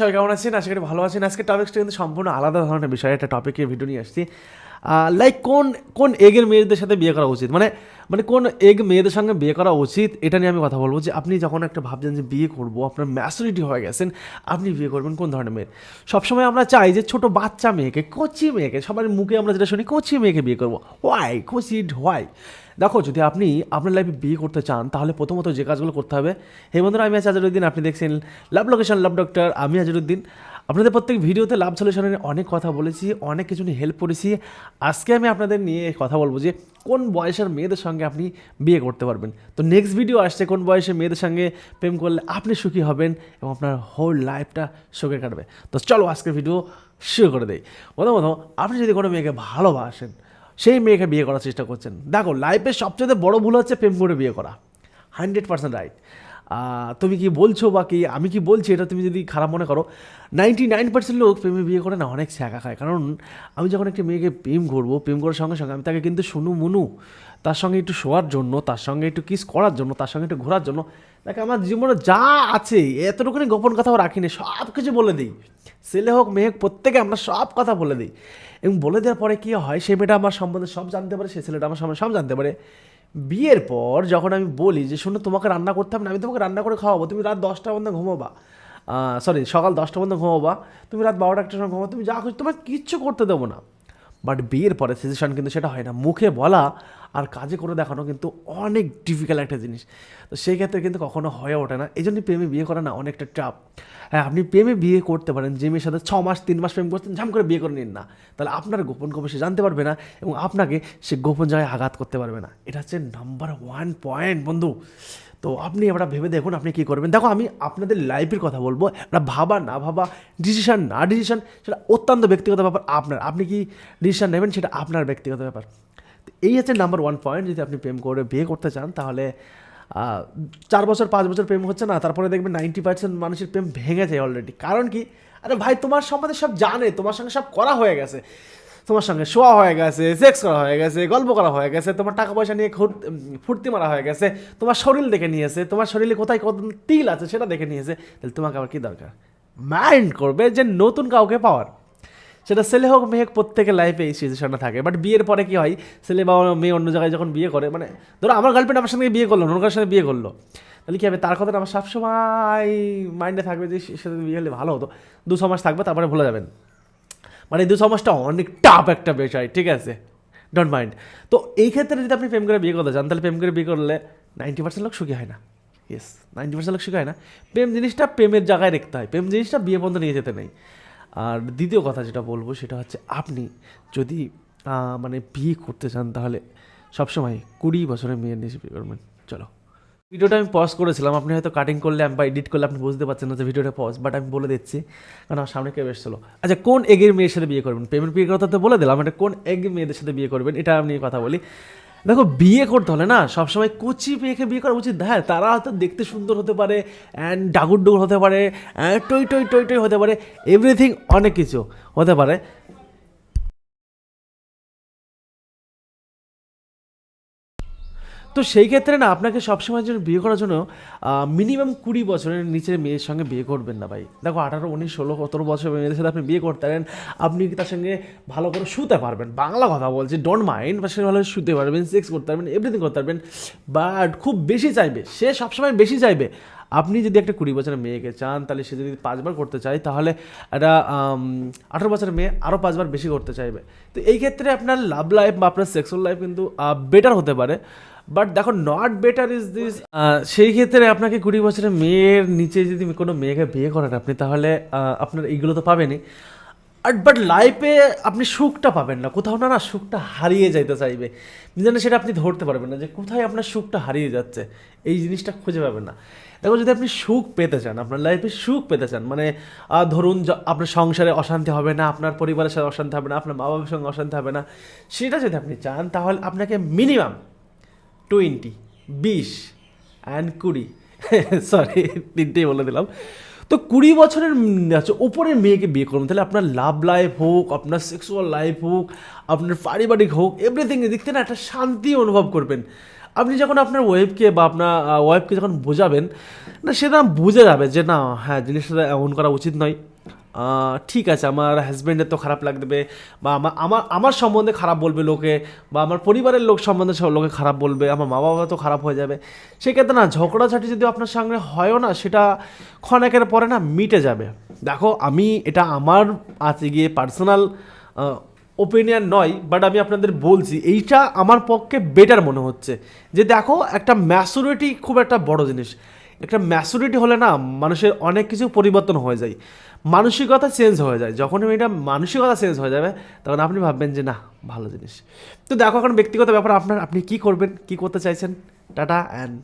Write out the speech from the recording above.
সবাই কেমন আছেন? আশা করি ভালো আছেন। আজকে টপিকটা কিন্তু সম্পূর্ণ আলাদা ধরনের বিষয়। একটা টপিকের ভিডিও নিয়ে আসছি। লাইক কোন কোন এগের মেয়েদের সাথে বিয়ে করা উচিত? মানে মানে কোন এগ মেয়েদের সঙ্গে বিয়ে করা উচিত? এটা নিয়ে আমি কথা বলব যে আপনি যখন একটা ভাবছেন যে বিয়ে করব, আপনার ম্যাচুরিটি হয়ে গেছেন, আপনি বিয়ে করবেন কোন ধরনের মেয়ের সবসময় আমরা চাই যে ছোট বাচ্চা মেয়েকে, কচি মেয়েকে, সবার মুখে আমরা যেটা শুনি, কচি মেয়েকে বিয়ে করব। হোয়াই কচি হোয়াই দেখো, যদি আপনি আপনার লাইফে বিয়ে করতে চান, তাহলে প্রথমত যে কাজগুলো করতে হবে হে বন্ধুরা আমি আছি আজরুদ্দিন আপনি দেখছেন লাভ লোকেশন লাভ ডক্টর আমি আজরুদ্দিন আপনাদের প্রত্যেক ভিডিওতে লাভ সলিউশনের অনেক কথা বলেছি, অনেক কিছু নিয়ে হেল্প করেছি। আজকে আমি আপনাদের নিয়ে কথা বলব যে কোন বয়সের মেয়েদের সঙ্গে আপনি বিয়ে করতে পারবেন। তো নেক্সট ভিডিও আসছে, কোন বয়সে মেয়েদের সঙ্গে প্রেম করলে আপনি সুখী হবেন এবং আপনার হোল লাইফটা সুখে কাটবে। তো চলো আজকের ভিডিও শুরু করে দেই। প্রথমত আপনি যদি কোনো মেয়েকে ভালোবাসেন, সেই মেয়েকে বিয়ে করার চেষ্টা করছেন। দেখো লাইফের সবচেয়ে বড় ভুল হচ্ছে প্রেম করে বিয়ে করা। হান্ড্রেড পার্সেন্ট রাইট তুমি কি বলছো বা কি, আমি কি বলছি এটা তুমি যদি খারাপ মনে করো নাইনটি নাইন পার্সেন্ট লোক প্রেমে বিয়ে করে না, অনেক ছ্যাঁকা খায়। কারণ আমি যখন একটা মেয়েকে প্রেম করব, প্রেম করার সঙ্গে সঙ্গে আমি তাকে কিন্তু শুনু মুনু, তার সঙ্গে একটু শোয়ার জন্য, তার সঙ্গে একটু কিস করার জন্য, তার সঙ্গে একটু ঘোরার জন্য, তাকে আমার জীবনে যা আছে, এতটুকুনি গোপন কথাও রাখিনি, সব কিছু বলে দিই। ছেলে হোক, মেয়ে হোক, প্রত্যেকে আমরা সব কথা বলে দিই। এবং বলে দেওয়ার পরে কী হয়, সে মেয়েটা আমার সম্বন্ধে সব জানতে পারে, সে ছেলেটা আমার সম্বন্ধে সব জানতে পারে। বিয়ের পর যখন আমি বলি যে, শুনো, তোমাকে রান্না করতে হবে না, আমি তোমাকে রান্না করে খাওয়াবো, তুমি রাত দশটা পর্যন্ত ঘুমোবা। সরি সকাল দশটা পর্যন্ত ঘুমোবা, তুমি রাত বারোটা একটার সময় ঘুমাবো, তুমি যা খুশি তোমার কিচ্ছু করতে দেবো না। বাট বিয়ের পরে সিচুয়েশন কিন্তু সেটা হয় না। মুখে বলা আর কাজে করে দেখানো কিন্তু অনেক ডিফিকাল্ট একটা জিনিস। তো সেই ক্ষেত্রে কিন্তু কখনো হয়ে ওঠে না। এই জন্য প্রেমে বিয়ে করা না অনেকটা চাপ হ্যাঁ আপনি প্রেমে বিয়ে করতে পারেন, যে মেয়ের সাথে ছ মাস, তিন মাস প্রেম করতেন ঝাম করে বিয়ে করে নিন না। তাহলে আপনার গোপন গোপন সে জানতে পারবে না এবং আপনাকে সে গোপন জায়গায় আঘাত করতে পারবে না। এটা হচ্ছে নাম্বার ওয়ান পয়েন্ট বন্ধু। তো আপনি এবার ভেবে দেখুন আপনি কী করবেন। দেখো, আমি আপনাদের লাইফের কথা বলব। একটা ভাবা, না ভাবা ডিসিশান না ডিসিশন সেটা অত্যন্ত ব্যক্তিগত ব্যাপার, আপনার। আপনি কি ডিসিশান নেবেন সেটা আপনার ব্যক্তিগত ব্যাপার। এই হচ্ছে নাম্বার ওয়ান পয়েন্ট যদি আপনি প্রেম করে বিয়ে করতে চান, তাহলে চার বছর, পাঁচ বছর প্রেম হচ্ছে না, তারপরে দেখবেন নাইনটি পার্সেন্ট মানুষের প্রেম ভেঙে যায় অলরেডি কারণ কি? আরে ভাই, তোমার সম্বন্ধে সব জানে, তোমার সঙ্গে সব করা হয়ে গেছে। তোমার সঙ্গে শোয়া হয়ে গেছে সেক্স করা হয়ে গেছে, গল্প করা হয়ে গেছে, তোমার টাকা পয়সা নিয়ে ফুর্তি মারা হয়ে গেছে, তোমার শরীর দেখে নিয়েছে, তোমার শরীরে কোথায় কত তিল আছে সেটা দেখে নিয়েছে, তাহলে তোমাকে আবার কী দরকার? মাইন্ড করবে যে নতুন কাউকে পাওয়ার। সেটা ছেলে হোক, মেয়ে হোক, প্রত্যেকের লাইফে এই সিচুয়েশনটা থাকে। বাট বিয়ের পরে কি হয়? ছেলে বা মেয়ে অন্য জায়গায় যখন বিয়ে করে মানে ধরো আমার গার্লফ্রেন্ড আমার সঙ্গে বিয়ে করল অন্য সঙ্গে বিয়ে করল, তাহলে কী হবে? তার কথাটা আমার সবসময় মাইন্ডে থাকবে যে সে বিয়ে হলে ভালো হতো। দু ছ মাস থাকবে, তারপরে ভুলে যাবেন। মানে দু ছ মাসটা অনেক টাফ একটা বিষয়, ঠিক আছে? ডোন্ট মাইন্ড তো এই ক্ষেত্রে যদি আপনি প্রেম করে বিয়ে করতে চান, তাহলে প্রেম করে বিয়ে করলে নাইনটি পার্সেন্ট লোক সুখী হয় না। ইয়েস নাইনটি পার্সেন্ট লোক সুখী হয় না। প্রেম জিনিসটা প্রেমের জায়গায় রাখতে হয়। প্রেম জিনিসটা বিয়ে পর্যন্ত নিয়ে যেতে নেই। আর দ্বিতীয় কথা যেটা বলব, সেটা হচ্ছে আপনি যদি মানে বিয়ে করতে চান, তাহলে সবসময় কুড়ি বছরের মেয়ের নিয়ে বিয়ে করবেন। চলো। ভিডিওটা আমি পজ করেছিলাম। আপনি হয়তো কাটিং করলে বা এডিট করলে আপনি বুঝতে পারছেন না যে ভিডিওটা পজ বাট আমি বলে দিচ্ছি, কারণ আমার সামনে কেউ এসেছিল। আচ্ছা কোন এগের মেয়ের সাথে বিয়ে করবেন? প্রেমের বিয়ে কথা তো বলে দিলাম এটা কোন এগ মেয়েদের সাথে বিয়ে করবেন? এটা আমি কথা বলি। দেখো, বিয়ে করতে হলে না, সবসময় কচি মেয়েকে বিয়ে করা উচিত। হ্যাঁ তারা হয়তো দেখতে সুন্দর হতে পারে অ্যান্ড ডাগুর ডুগুর হতে পারে টই টই টই টই হতে পারে এভরিথিং অনেক কিছু হতে পারে। তো সেই ক্ষেত্রে না, আপনাকে সবসময় জন্য বিয়ে করার জন্য মিনিমাম কুড়ি বছরের নিচের মেয়ের সঙ্গে বিয়ে করবেন না ভাই। দেখো, আঠারো, উনিশ, ষোলো, সতেরো বছর মেয়েদের সাথে আপনি বিয়ে করতে পারেন, আপনি তার সঙ্গে ভালো করে শুতে পারবেন। বাংলা কথা বলছি ডোন্ট মাইন্ড বা সে ভালো শুতে পারবেন সেক্স করতে পারবেন এভরিথিং করতে পারবেন বাট খুব বেশি চাইবে, সে সবসময় বেশি চাইবে। আপনি যদি একটা কুড়ি বছরের মেয়েকে চান, তাহলে সে যদি পাঁচবার করতে চায়, তাহলে একটা আঠারো বছরের মেয়ে আরও পাঁচবার বেশি করতে চাইবে। তো এই ক্ষেত্রে আপনার লাভ লাইফ বা আপনার সেক্সুয়াল লাইফ কিন্তু বেটার হতে পারে। বাট দেখো নট বেটার ইজ দিস সেই ক্ষেত্রে আপনাকে কুড়ি বছরের মেয়ের নিচে যদি কোনো মেয়েকে বিয়ে করেন আপনি, তাহলে আপনার এইগুলো তো পাবেনই। আর বাট লাইফে আপনি সুখটা পাবেন না। কোথাও না না, সুখটা হারিয়ে যাইতে চাইবে। যেন সেটা আপনি ধরতে পারবেন না যে কোথায় আপনার সুখটা হারিয়ে যাচ্ছে। এই জিনিসটা খুঁজে পাবেন না। দেখো, যদি আপনি সুখ পেতে চান, আপনার লাইফে সুখ পেতে চান মানে ধরুন আপনার সংসারে অশান্তি হবে না, আপনার পরিবারের সাথে অশান্তি হবে না, আপনার মা বাবার সঙ্গে অশান্তি হবে না, সেটা যদি আপনি চান, তাহলে আপনাকে মিনিমাম টোয়েন্টি বিশ অ্যান্ড কুড়ি। সরি তিনটেই বলে দিলাম। তো কুড়ি বছরের ওপরের মেয়েকে বিয়ে করবেন তাহলে আপনার লাভ লাইফ হোক, আপনার সেক্সুয়াল লাইফ হোক, আপনার পারিবারিক হোক এভরিথিং থেকে না একটা শান্তি অনুভব করবেন। আপনি যখন আপনার ওয়েবকে বা আপনার ওয়েবকে যখন বোঝাবেন, না সেটা বুঝে যাবে যে না হ্যাঁ জিনিসটা এমন করা উচিত নয়। ঠিক আছে, আমার হাজব্যান্ডের তো খারাপ লাগবে, বা আমার আমার আমার সম্বন্ধে খারাপ বলবে লোকে, বা আমার পরিবারের লোক সম্বন্ধে সব লোকে খারাপ বলবে, আমার মা বাবা তো খারাপ হয়ে যাবে। সেক্ষেত্রে না, ঝগড়াঝাটি যদি আপনার সঙ্গে হয়ও না, সেটা ক্ষণেকের পরে না মিটে যাবে। দেখো, আমি এটা আমার আছে গিয়ে পার্সোনাল ওপিনিয়ন নয় বাট আমি আপনাদের বলছি, এইটা আমার পক্ষে বেটার মনে হচ্ছে। যে দেখো, একটা ম্যাচুরিটি খুব একটা বড় জিনিস। একটা ম্যাচুরিটি হলে না মানুষের অনেক কিছু পরিবর্তন হয়ে যায়। মানসিকতা চেঞ্জ হয়ে যায়। যখন এটা মানসিকতা চেঞ্জ হয়ে যাবে, তখন আপনি ভাববেন যে, না, ভালো জিনিস। তো দেখো এখন ব্যক্তিগত ব্যাপার, আপনার, আপনি কি করবেন? কি করতে চাইছেন? Tata and